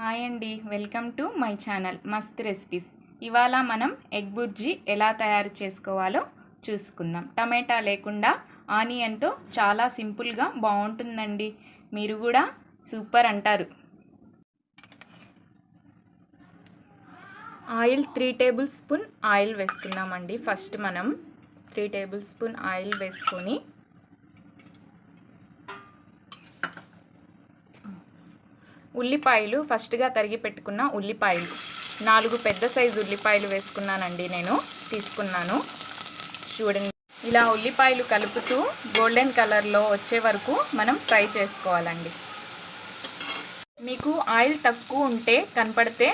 Hi అండి. Welcome to my channel Mast recipes. ఇవాళ మనం ఎగ్ బుర్జీ ఎలా తయారు చేసుకోవాలో చూసుకుందాం. టమాటా లేకుండా ఆనియన్తో చాలా సింపుల్గా బాగుంటుందండి. మీరు కూడా సూపర్ అంటారు. Oil three table spoon oil వేసుకున్నామండి first మనం త్రీ టేబుల్ స్పూన్ ఆయిల్ వేసుకొని ఉల్లిపాయలు ఫస్ట్గా తరిగి పెట్టుకున్న ఉల్లిపాయలు. నాలుగు పెద్ద సైజు ఉల్లిపాయలు వేసుకున్నానండి నేను తీసుకున్నాను. చూడండి. ఇలా ఉల్లిపాయలు కలుపుతూ గోల్డెన్ కలర్లో వచ్చే వరకు మనం ఫ్రై చేసుకోవాలండి. మీకు ఆయిల్ తక్కువ ఉంటే కనపడితే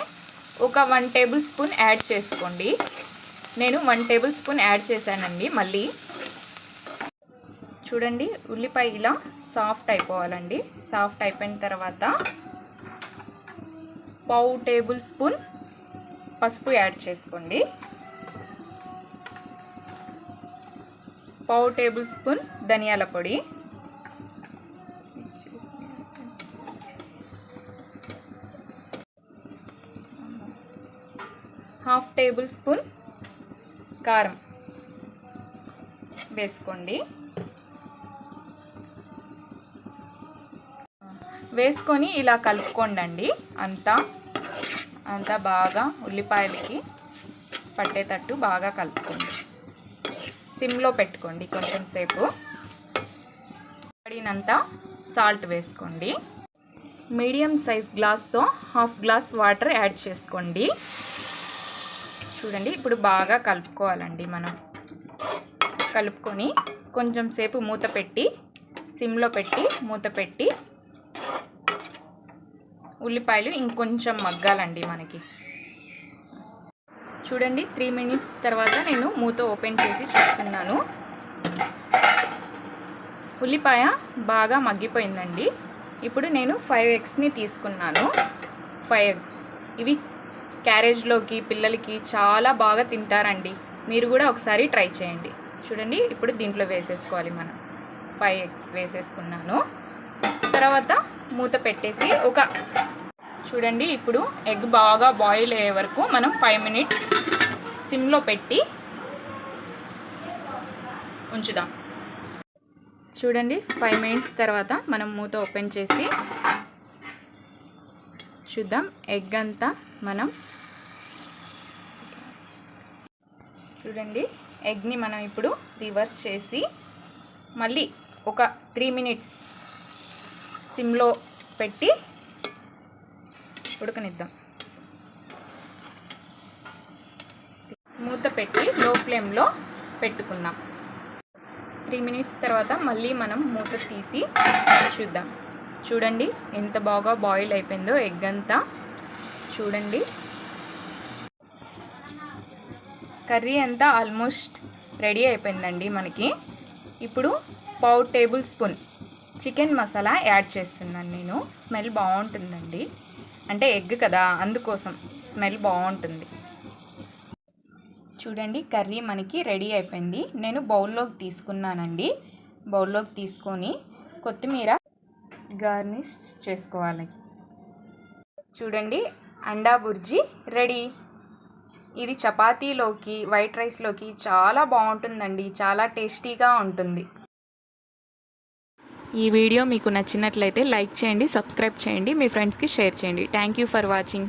ఒక వన్ టేబుల్ స్పూన్ యాడ్ చేసుకోండి. నేను వన్ టేబుల్ స్పూన్ యాడ్ చేశానండి మళ్ళీ. చూడండి ఉల్లిపాయ ఇలా సాఫ్ట్ అయిపోవాలండి. సాఫ్ట్ అయిపోయిన తర్వాత పావు టేబుల్ స్పూన్ పసుపు యాడ్ చేసుకోండి. పావు టేబుల్ స్పూన్ ధనియాల పొడి. హాఫ్ టేబుల్ స్పూన్ కారం వేసుకోండి. వేసుకొని ఇలా కలుపుకోండి అంతా. అంతా బాగా ఉల్లిపాయలకి పట్టేటట్టు బాగా కలుపుకోండి. సిమ్లో పెట్టుకోండి కొంచెం సేపు. పడినంత సాల్ట్ వేసుకోండి. మీడియం సైజ్ గ్లాస్తో హాఫ్ గ్లాస్ వాటర్ యాడ్ చేసుకోండి. చూడండి ఇప్పుడు బాగా కలుపుకోవాలండి మనం. కలుపుకొని కొంచెం సేపు మూత పెట్టి సిమ్లో పెట్టి మూత పెట్టి ఉల్లిపాయలు ఇంకొంచెం మగ్గాలండి మనకి. చూడండి త్రీ మినిట్స్ తర్వాత నేను మూత ఓపెన్ చేసి చూస్తున్నాను. ఉల్లిపాయ బాగా మగ్గిపోయిందండి. ఇప్పుడు నేను ఫైవ్ ఎగ్స్ని తీసుకున్నాను. ఫైవ్ ఎగ్స్ ఇవి క్యారేజ్లోకి పిల్లలకి చాలా బాగా తింటారండి. మీరు కూడా ఒకసారి ట్రై చేయండి. చూడండి ఇప్పుడు దీంట్లో వేసేసుకోవాలి మనం. ఫైవ్ ఎగ్స్ వేసేసుకున్నాను. తర్వాత మూత పెట్టేసి ఒక చూడండి ఇప్పుడు ఎగ్ బాగా బాయిల్ అయ్యే వరకు మనం ఫైవ్ మినిట్స్ సిమ్లో పెట్టి ఉంచుదాం. చూడండి ఫైవ్ మినిట్స్ తర్వాత మనం మూత ఓపెన్ చేసి చూద్దాం ఎగ్ అంతా మనం చూడండి ఎగ్ని మనం ఇప్పుడు రివర్స్ చేసి మళ్ళీ ఒక త్రీ మినిట్స్ సిమ్లో పెట్టి ఉడకనిద్దాం. మూత పెట్టి లో ఫ్లేమ్లో పెట్టుకుందాం. త్రీ మినిట్స్ తర్వాత మళ్ళీ మనం మూత తీసి చూద్దాం. చూడండి ఎంత బాగా బాయిల్ అయిపోయిందో ఎగ్ అంతా. చూడండి. కర్రీ అంతా ఆల్మోస్ట్ రెడీ అయిపోయిందండి మనకి. ఇప్పుడు పావు table spoon chicken masala add చేస్తున్నాను నేను. స్మెల్ బాగుంటుందండి. అంటే ఎగ్ కదా అందుకోసం స్మెల్ బాగుంటుంది. చూడండి కర్రీ మనకి రెడీ అయిపోయింది. నేను బౌల్లోకి తీసుకున్నానండి. బౌల్లోకి తీసుకొని కొత్తిమీర గార్నిష్ చేసుకోవాలి. చూడండి అండా బుర్జీ రెడీ. ఇది చపాతీలోకి వైట్ రైస్లోకి చాలా బాగుంటుందండి. చాలా టేస్టీగా ఉంటుంది. ఈ వీడియో మీకు నచ్చినట్లయితే లైక్ చేయండి సబ్స్క్రైబ్ చేయండి మీ ఫ్రెండ్స్కి షేర్ చేయండి. Thank you for watching